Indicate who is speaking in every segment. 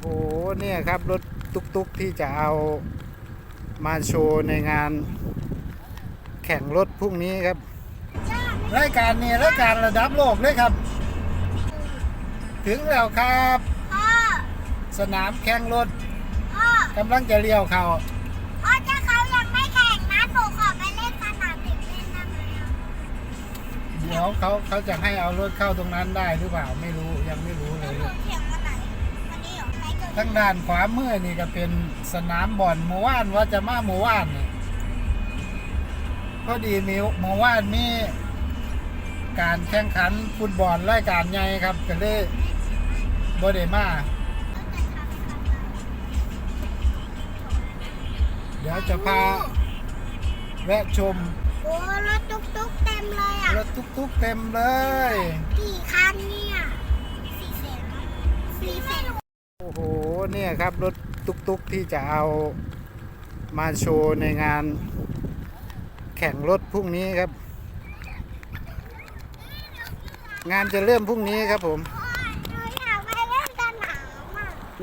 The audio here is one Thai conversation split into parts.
Speaker 1: โห เนี่ยครับรถตุกๆที่จะเอามาโชว์ในงาน แข่งรถพรุ่งนี้ครับ รายการนี้รายการระดับโลกเลยครับ ถึงแล้วครับ
Speaker 2: พ่อ
Speaker 1: สนามแข่งรถ
Speaker 2: พ่อกำ
Speaker 1: ลังจะเลี้ยวเข้า
Speaker 2: พ่อถ้าเขายังไม่แข่งนะหนูขอไปเล่นสนามเด็กเล่นได้ไหมอะ
Speaker 1: เดี๋ยวเขาเขาจะให้เอารถเข้าตรงนั้นได้หรือเปล่าไม่รู้ยังไม่รู้เล
Speaker 2: แล้ว
Speaker 1: ย
Speaker 2: หนูแข่ง
Speaker 1: ทั้งด้านขวามือนี่ก็เป็นสนามบอลหมู่ว่านว่าจะมาหมู่ว่านนี่พอดีมีหมู่ว่านมีการแข่งขันฟุตบอลรายการใหญ่ครับก็เลยบ่ได้มาเดี๋ยวจะพาแวะชม
Speaker 2: โอ้รถตุ๊กๆเต็มเลยอะ
Speaker 1: รถตุ๊กๆเต็มเลย
Speaker 2: กี่คันเนี่ยสี่แสนสี่แสน
Speaker 1: โอ้โห เนี่ยครับ รถตุ๊กๆที่จะเอามาโชว์ในงานแข่งรถพรุ่งนี้ครับ งานจะเริ่มพรุ่งนี้ครับผม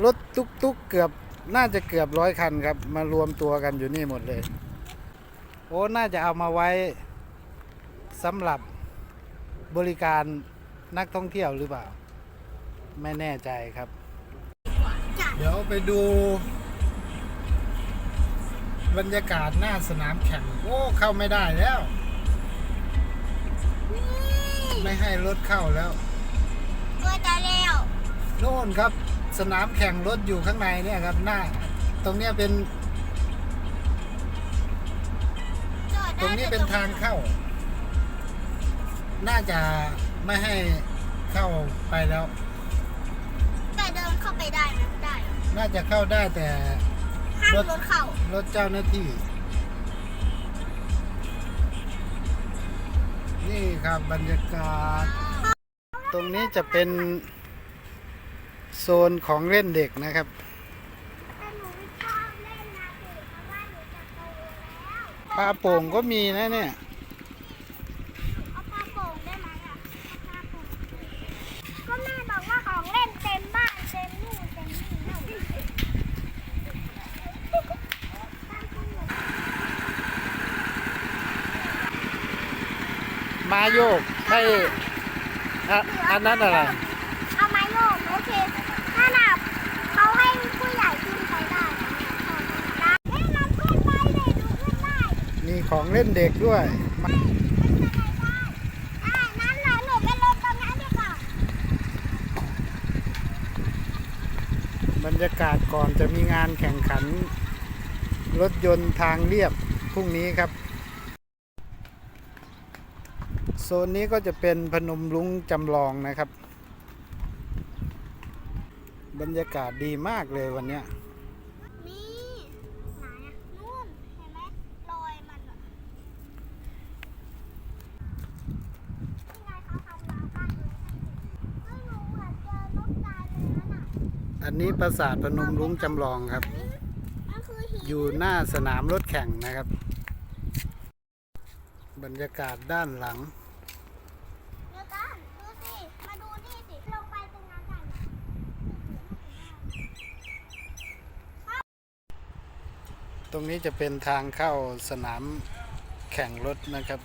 Speaker 1: รถตุ๊กๆเกือบน่าจะเกือบร้อยคันครับ มารวมตัวกันอยู่นี่หมดเลย โอ้ น่าจะเอามาไว้สำหรับบริการนักท่องเที่ยวหรือเปล่า ไม่แน่ใจครับ เดี๋ยวไปดู บรรยากาศหน้าสนามแข่ง โอ้ เข้าไม่ได้แล้ว
Speaker 2: นี่
Speaker 1: ไม่ให้รถเข้าแล้ว
Speaker 2: ตัวจะเร็ว
Speaker 1: โน่นครับ สนามแข่งรถอยู่ข้างในเนี่ยครับ หน้า ตรงเนี้ยเป็นตรงนี้เป็นทางเข้า น่าจะไม่ให้เข้าไปแล้ว
Speaker 2: แต่เดินเข้า ไปได้ไหมได้
Speaker 1: น่าจะเข้าได้แต่
Speaker 2: ห้าม
Speaker 1: รถ
Speaker 2: รถเข้า ร
Speaker 1: ถเจ้าหน้าที่ นี่ครับบรรยากาศ ตรงนี้จะเป็น โซนของเล่นเด็กนะครับ
Speaker 2: แต่หนูไม่ชอบเล่นนะสิเพราะว่าหนูจะโตแล้ว
Speaker 1: ปลาโป่งก็มีนะเนี่ย
Speaker 2: เอาปลาโป่งได้ไหมอะปลาโป่งก็แม่บอกว่าของเล่นเต็มบ้านเต็มนู่นเต็มนี่นั่น
Speaker 1: มาโยกให้อะอันนั้นอะไร
Speaker 2: เอาไม้โยกโอเคถ้าหนับเขาให้ผู้ใหญ่ขึ้นไปได้นะเฮ้ยเราขึ้นได้เลยดูขึ้นได้
Speaker 1: มีของเล่นเด็กด้วยมา
Speaker 2: อ่านั้นเหรอหนูไปลงตรงนั้นดีกว่า
Speaker 1: บรรยากาศก่อนจะมีงานแข่งขัน รถยนต์ทางเรียบพรุ่งนี้ครับ โซนนี้ก็จะเป็นพนมรุ้งจำลองนะครับ บรรยากาศดีมากเลยวันเนี้ย
Speaker 2: นี่ไหนอะนู่นเห็นไหมรอยมันอะนี่ไงเขาทำราวกั้นเลยเฮ้ยหนูเหมือนเจอนกตายเลยนั่นน่ะ
Speaker 1: อันนี้ปราสาทพนมรุ้งจำลองครับ
Speaker 2: มันคือหิน
Speaker 1: อยู่หน้าสนามรถแข่งนะครับ บรรยากาศด้านหลัง
Speaker 2: เดี๋ยวกันดูสิ มาดูนี่สิ ลงไปตรงนั้นกัน
Speaker 1: ตรงนี้จะเป็นทางเข้าสนามแข่งรถนะครับ